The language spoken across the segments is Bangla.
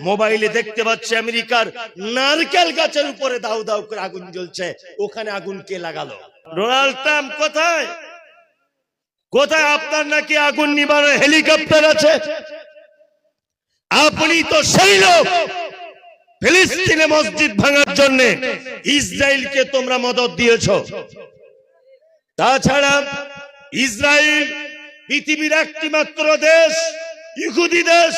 মোবাইলে দেখতে পাচ্ছে আমেরিকার নারকেল গাছের উপরে দাউ দাউ করে আগুন জ্বলছে। ওখানে আগুন কে লাগালো? ডোনাল্ড ট্রাম্প কোথায়? কোথায় আপনার নাকি আগুন নিবারণ হেলিকপ্টার আছে? আপনি তো সেই লোক! ফিলিস্তিনে মসজিদ ভাঙার জন্য ইসরায়েলকে তোমরা মদত দিয়েছ। তাছাড়া ইসরায়েল পৃথিবীর একটি মাত্র দেশ, ইহুদি দেশ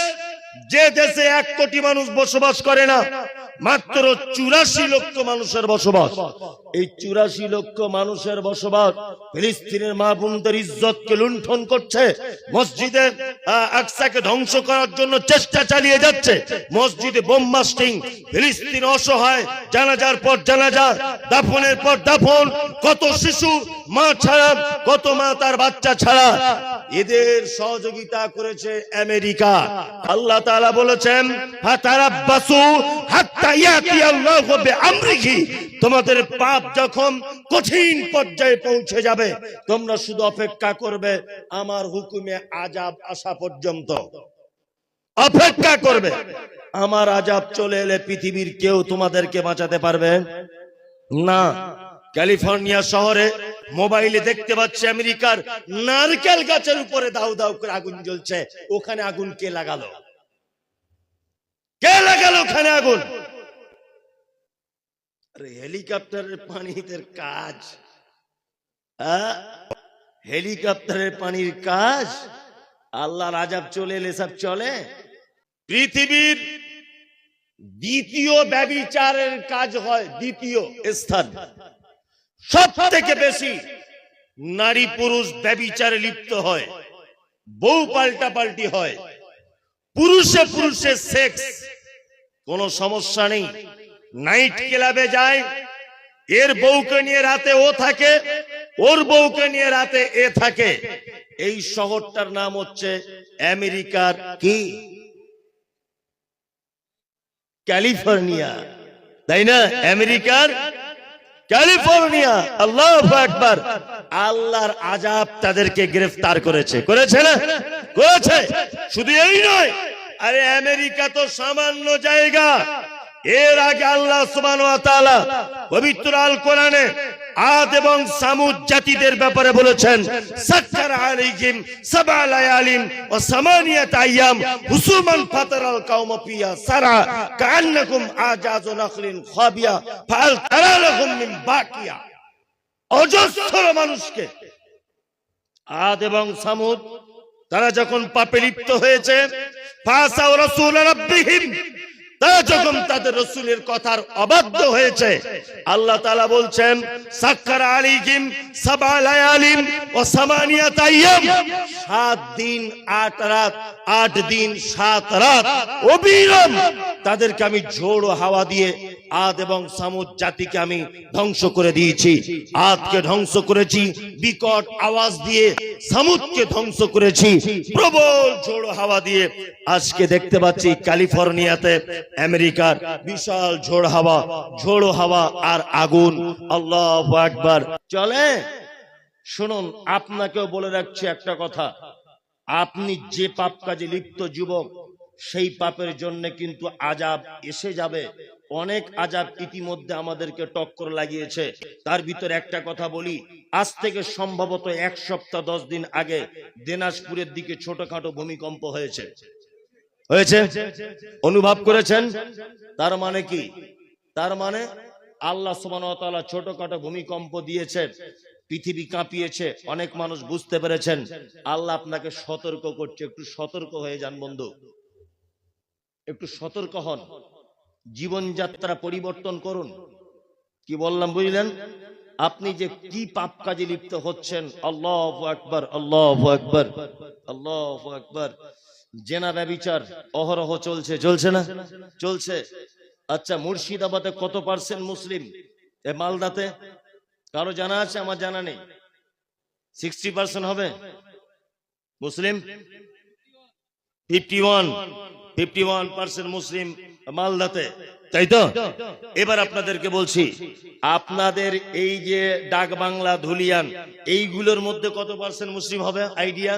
যে দেশে এক কোটি মানুষ বসবাস করে না, মাত্র চুরাশি লক্ষ মানুষের বসবাস। এই চুরাশি লক্ষ মানুষের বসবাস ফিলিস্তিনের মা বোনদের ইজ্জতকে লুণ্ঠন করছে, মসজিদে আকসাকে ধ্বংস করার জন্য চেষ্টা চালিয়ে যাচ্ছে। মসজিদে বোম মাস্টিং ফিলিস্তিন অসহায়, জানাজার পর জানাজা দাফনের পর দাফন, কত শিশু মা ছাড়া, কত মা তার বাচ্চা ছাড়া। এদের সহযোগিতা করেছে আমেরিকা। আল্লাহ তাআলা বলেছেন তোমাদের পাপ যখন কঠিন পর্যায়ে পৌঁছে যাবে, তোমরা শুধু অপেক্ষা করবে আমার হুকুমে আজাব আসা পর্যন্ত। অপেক্ষা করবে। আমার আজাব চলে এলে পৃথিবীর কেউ তোমাদেরকে বাঁচাতে পারবে? না। ক্যালিফোর্নিয়া শহরে মোবাইলে দেখতে পাচ্ছে আমেরিকার নারকেল গাছের উপরে দাউ দাউ করে আগুন জ্বলছে। ওখানে আগুন কে লাগালো? কে লাগালো ওখানে আগুন? হেলিকপ্টারের পানিতে কাজ। আহ? হেলিকপ্টারের পানির কাজ? আল্লাহর আজাব চলে এলে সব চলে। পৃথিবীর দ্বিতীয় ব্যবিচারের কাজ হয় দ্বিতীয় স্থান। সব থেকে বেশি নারী পুরুষ ব্যবিচারে লিপ্ত হয়, বউ পাল্টা পাল্টি হয়, পুরুষে পুরুষে সেক্স কোনো সমস্যা নেই। নাইট ক্লাবে যায়, এর বউকে নিয়ে রাতে ও থাকে, ওর বউকে নিয়ে রাতে এ থাকে। এই শহরটার নাম হচ্ছে আমেরিকার কি? ক্যালিফোর্নিয়া। তাই না? আমেরিকার ক্যালিফোর্নিয়া, আল্লাহ একবার আল্লাহর আজাব তাদেরকে গ্রেফতার করেছে। করেছে না? করেছে। শুধু এই নয়, আরে আমেরিকা তো সামান্য জায়গা। এর আগে আল্লাহ সুবান পবিত্র আল কোরআনে আদ এবং সামুদ জাতিদের ব্যাপারে বলেছেন, সাক্কার আলাইহিম সাবা লায়ালিম ওয়া সামানিয়াত আইয়াম হুসুমান ফাতারাল কাওমা ফিয়া সারা কান্নাকুম আজাজু নাখলিন খাবিয়া, ফাল তারা লাহুম মিন বাকিয়া। অজস্র মানুষকে আদ এবং সামুদ, তারা যখন পাপে লিপ্ত হয়েছে ফাসাও রাসূল রাব্বিহিম তারা যখন তাদের রসুলের কথার অবাধ্য হয়েছে, আল্লাহ তালা বলছেন সাক্ষার আলাইহিম সাবা ও সামানিয়া সামানিয়াত সাত দিন, আট রাত, আট দিন, সাত রাত অবিরাম তাদেরকে আমি ঝোড়ো হাওয়া দিয়ে আদ এবং সামুদ জাতিকে আমি ধ্বংস করে দিয়েছি। আদকে ধ্বংস করেছি, বিকট আওয়াজ দিয়ে সামুদকে ধ্বংস করেছি, প্রবল ঝোড়ো হাওয়া দিয়ে। আজকে দেখতে পাচ্ছি ক্যালিফোর্নিয়াতে আমেরিকার বিশাল ঝোড় হাওয়া ঝোড়ো হাওয়া আর আগুন। আল্লাহ একবার চলে? শুনুন, আপনাকেও বলে রাখছি একটা কথা। আপনি যে পাপ কাজে লিপ্ত যুবক, সেই পাপের জন্য কিন্তু আজাব এসে যাবে। অনেক আজাব ইতিমধ্যে আমাদেরকে টক্কর লাগিয়েছে। তার ভিতরে একটা কথা বলি, আজ থেকে সম্ভবত এক সপ্তাহ দশ দিন আগে দিনাজপুরের দিকে ছোটখাটো ভূমিকম্প হয়েছে। হয়েছে? অনুভব করেছেন? তার মানে কি? তার মানে আল্লাহ তাআলা ছোটখাটো ভূমিকম্প দিয়েছেন পৃথিবী কাঁপিয়েছে, অনেক মানুষ বুঝতে পেরেছেন। আল্লাহ আপনাকে সতর্ক করছে, একটু সতর্ক হয়ে যান বন্ধু। একটু সতর্ক হন। জীবনযাত্রা পরিবর্তন করুন। কি বললাম, বুঝলেন? আপনি যে কি পাপ কাজে লিপ্ত হচ্ছেন, আল্লাহ আকবর আল্লাহ আকবর আল্লাহ আকবর। জেনা ব্যবিচার অহরহ চলছে চলছে না? চলছে। আচ্ছা মুর্শিদাবাদে কত পার্সেন্ট মুসলিম? এ মালদাতে? কারও জানা আছে? আমার জানা নেই। সিক্সটি পার্সেন্ট হবে? মুসলিম? Fifty one fifty one percent মুসলিম। মালদাতে। তাই তো? এবার আপনাদেরকে বলছি আপনাদের এই যে ডাক বাংলা ধুলিয়ান এইগুলোর মধ্যে কত পার্সেন্ট মুসলিম হবে? আইডিয়া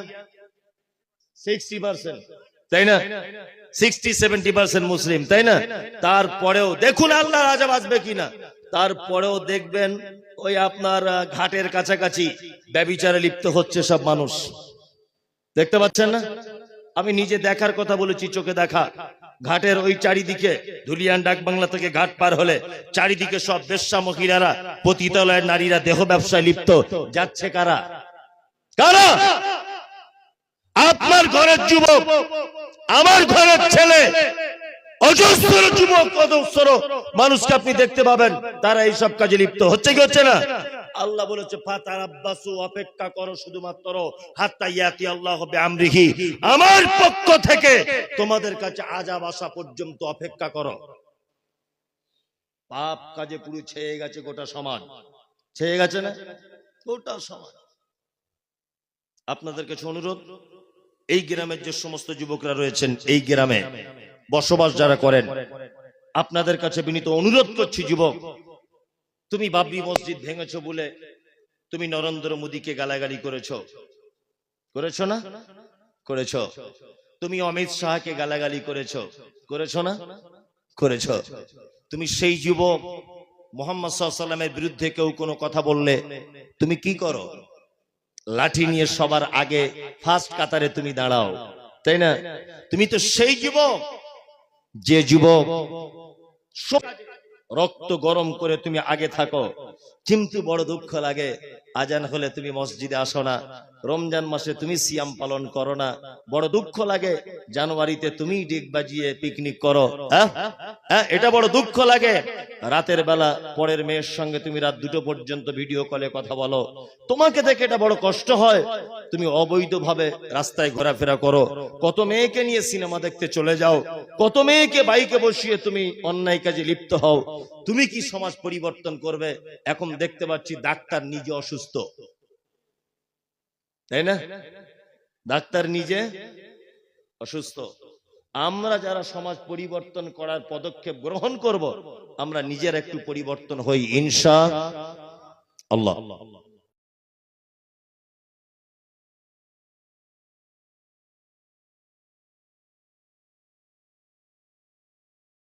সিক্সটি পার্সেন্ট তাই না? সিক্সটি সেভেন্টি পার্সেন্ট মুসলিম তাই না? তারপরেও দেখুন আল্লাহ রাজা আসবে কিনা। তারপরেও দেখবেন ওই আপনার ঘাটের কাছাকাছি ব্যবিচারে লিপ্ত হচ্ছে সব মানুষ। দেখতে পাচ্ছেন না? আমি নিজে দেখার কথা বলেছি চোখে দেখা। ঘাটের ওই চারিদিকে ধুলিয়ান ডাক বাংলা থেকে ঘাট পার হলে চারিদিকে সব বেশ্যা মহিলারা, পতিতালয়ের নারীরা, দেহ ব্যবসায় লিপ্ত। যাচ্ছে কারা? কারা? আপনার ঘরের যুবক, আমার ঘরের ছেলে, অজস্র যুবক, অজস্র মানুষকে আপনি দেখতে পাবেন, তারা এইসব কাজে লিপ্ত। হচ্ছে কি হচ্ছে না? আল্লাহ বলেছে ফাতার আব্বাসু অপেক্ষা করো শুধুমাত্র, হাত্তা ইয়াতি আল্লাহ হবে আমরিহি আমার পক্ষ থেকে তোমাদের কাছে আজাব আসা পর্যন্ত অপেক্ষা করো। পাপ কাজে পুরো ছেয়ে গেছে গোটা সমাজ। ছেয়ে গেছে না? গোটা সমাজ। আপনাদের কাছে অনুরোধ, এই গ্রামের যে সমস্ত যুবকরা রয়েছেন, এই গ্রামে বসবাস যারা করেন, আপনাদের কাছে বিনীত অনুরোধ করছি, যুবক তুমি বাবরি মসজিদ ভেঙেছো বলে তুমি নরেন্দ্র মোদীকে গালাগালি করেছ। করেছ না? করেছ। তুমি অমিত শাহকে গালাগালি করেছ। করেছ না? করেছ। তুমি সেই যুবক মোহাম্মদ সাল্লামের বিরুদ্ধে কেউ কোনো কথা বললে তুমি কি করো? লাঠি নিয়ে সবার আগে ফার্স্ট কাতারে তুমি দাঁড়াও, তাই না? তুমি তো সেই যুবক, যে যুবক রক্ত গরম করে তুমি আগে থাকো। কিন্তু বড় দুঃখ লাগে। আজান হলে তুমি মসজিদে আসো না। রমজান মাসে তুমি সিয়াম পালন করো না। বড় দুঃখ লাগে। জানুয়ারিতে তুমি ডিগ বাজিয়ে পিকনিক করো। হ্যাঁ? হ্যাঁ এটা বড় দুঃখ লাগে। রাতের বেলা পরের মেয়ের সঙ্গে তুমি রাত দুটো পর্যন্ত ভিডিও কলে কথা বলো। তোমাকে দেখে এটা বড় কষ্ট হয়। তুমি অবৈধভাবে রাস্তায় ঘোরাফেরা করো। কত মেয়েকে নিয়ে সিনেমা দেখতে চলে যাও। কত মেয়েকে বাইকে বসিয়ে তুমি অন্যায় কাজে লিপ্ত হও। তুমি কি সমাজ পরিবর্তন করবে? এখন দেখতে পাচ্ছি ডাক্তার নিজে অসুস্থ। তাই না? ডাক্তার নিজে অসুস্থ। আমরা যারা সমাজ পরিবর্তন করার পদক্ষেপ গ্রহণ করব, আমরা নিজের একটু পরিবর্তন হই, ইনশা আল্লাহ।